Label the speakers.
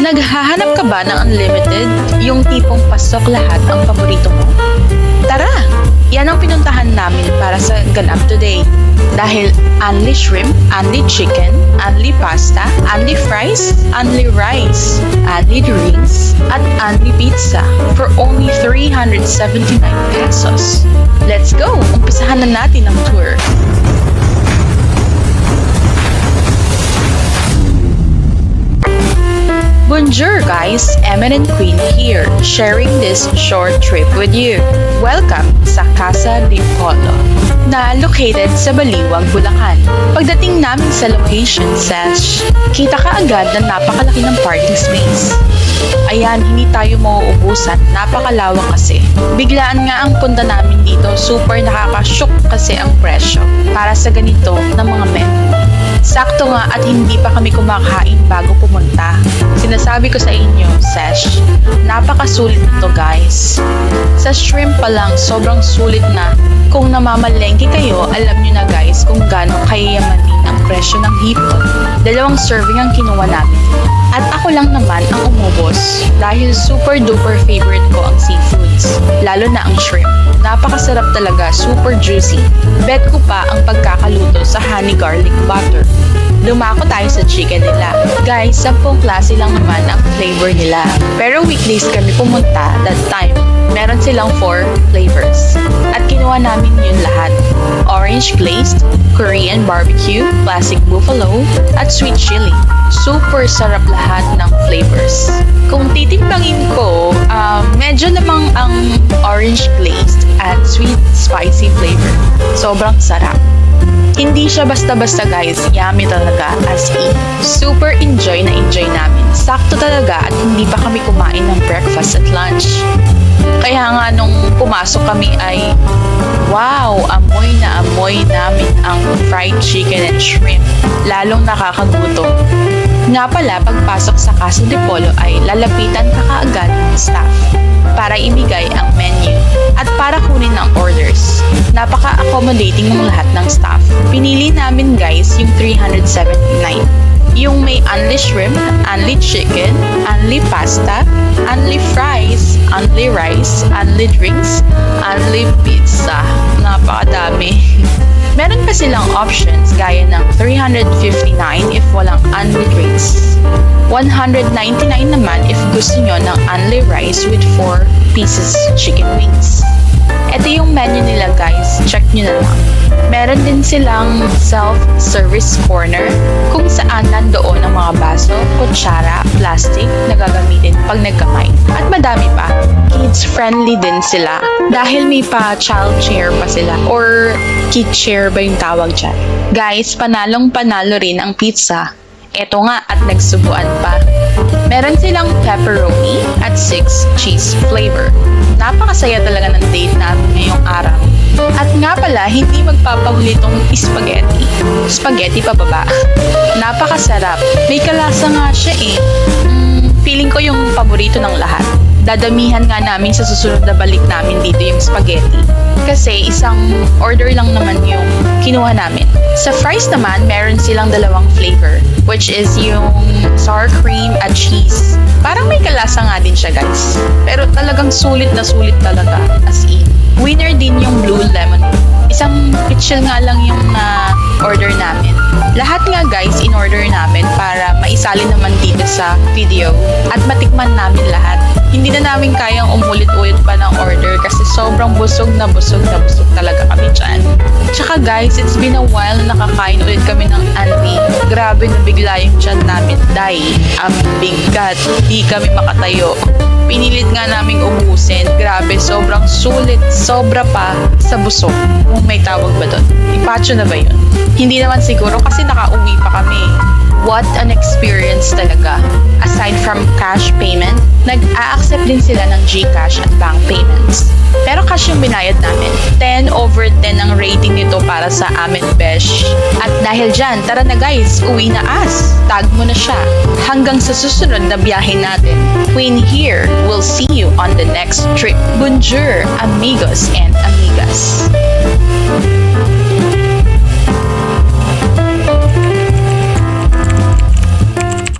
Speaker 1: Naghahanap ka ba ng unlimited? Yung tipong pasok lahat ang paborito mo? Tara! Yan ang pinuntahan namin para sa ganap today. Dahil only shrimp, only chicken, only pasta, only fries, only rice, only drinks, at only pizza for only 379 pesos. Let's go! Umpisahan na natin ang tour. Bonjour guys, Eminent Queen here, sharing this short trip with you. Welcome sa Casa de Polo, na located sa Baliwag, Bulacan. Pagdating namin sa location sesh, kita ka agad na napakalaki ng parking space. Ayan, hindi tayo mauubusan, napakalawak kasi. Biglaan nga ang punta namin dito, super nakakashock kasi ang presyo para sa ganito ng mga menu. Sakto nga at hindi pa kami kumakain bago pumunta. Sinasabi ko sa inyo, Sesh, napakasulit nito guys. Sa shrimp pa lang, sobrang sulit na. Kung namamalengke kayo, alam nyo na guys kung gaano kayamanin ang presyo ng hipon. Dalawang serving ang kinuha namin. At lang naman ang umubos dahil super duper favorite ko ang seafoods, lalo na ang shrimp. Napakasarap talaga, super juicy. Bet ko pa ang pagkakaluto sa honey garlic butter. Lumako tayo sa chicken nila. Guys, sampung klase lang naman ang flavor nila. Pero weekdays kami pumunta that time. Meron silang 4 flavors. At kinuha namin yun lahat. Orange glazed, Korean barbecue, classic buffalo, at sweet chili. Super sarap lahat ng flavors. Kung titimbangin ko, um, medyo namang ang orange glazed at sweet spicy flavor. Sobrang sarap. Hindi siya basta-basta guys, yummy talaga as in. Super enjoy na enjoy namin. Sakto talaga at hindi pa kami kumain ng breakfast at lunch. Kaya nga nung pumasok kami ay, wow, amoy na amoy namin ang fried chicken and shrimp. Lalong nakakagutom. Nga pala, pagpasok sa Casa de Polo ay lalapitan ka kaagad ng staff para ibigay ang menu at para kunin ang. Napaka-accommodating ng lahat ng staff. Pinili namin guys yung 379. Yung may only shrimp, only chicken, only pasta, only fries, only rice, only drinks, only pizza. Napakadami. Meron pa silang options gaya ng 359 if walang only drinks. 199 naman if gusto nyo ng only rice with 4 pieces chicken wings. Ito yung menu nila guys, check nyo na lang. Meron din silang self-service corner kung saan nandoon ang mga baso, kutsara, plastic na gagamitin pag nagkamay. At madami pa. Kids friendly din sila dahil may pa child chair pa sila or kid chair ba yung tawag dyan. Guys, panalong panalo rin ang pizza. Eto nga at nagsubuan pa. Meron silang pepperoni at 6 cheese flavor. Napakasaya talaga ng date namin ngayong araw. At nga pala, hindi magpapahuli tong spaghetti. Spaghetti pa baba. Napakasarap. May kalasa nga siya eh. Mm, feeling ko yung paborito ng lahat. Dadamihan nga namin sa susunod na balik namin dito yung spaghetti. Kasi isang order lang naman yung kinuha namin. Sa fries naman, meron silang dalawang flavor, which is yung sour sulit na sulit talaga, as in. Winner din yung blue lemon. Isang pitchel nga lang yung na order namin. Lahat nga guys, in order namin para maisali naman dito sa video at matikman namin lahat. Hindi na namin kayang umulit-ulit pa ng order kasi sobrang busog na busog na busog talaga kami dyan. Tsaka guys, it's been a while na nakakain ulit kami ng anli. Grabe na bigla yung tiyan namin. Day, ang bigat. Di kami makatayo. Pinilit nga naming ubusin. Grabe, sobrang sulit. Sobra pa sa busog. Kung may tawag ba doon. Ipacho na ba yun? Hindi naman siguro kasi nakauwi pa kami. What an experience talaga. Aside from cash payment, nag-a-accept din sila ng GCash at bank payments. Pero cash yung binayad namin. 10 over 10 ang rating nito para sa amin, besh. At dahil dyan, tara na guys, uwi na as. Tag mo na siya. Hanggang sa susunod na biyahe natin. Queen here. We'll see you on the next trip. Bonjour, amigos and amigas. Thank you.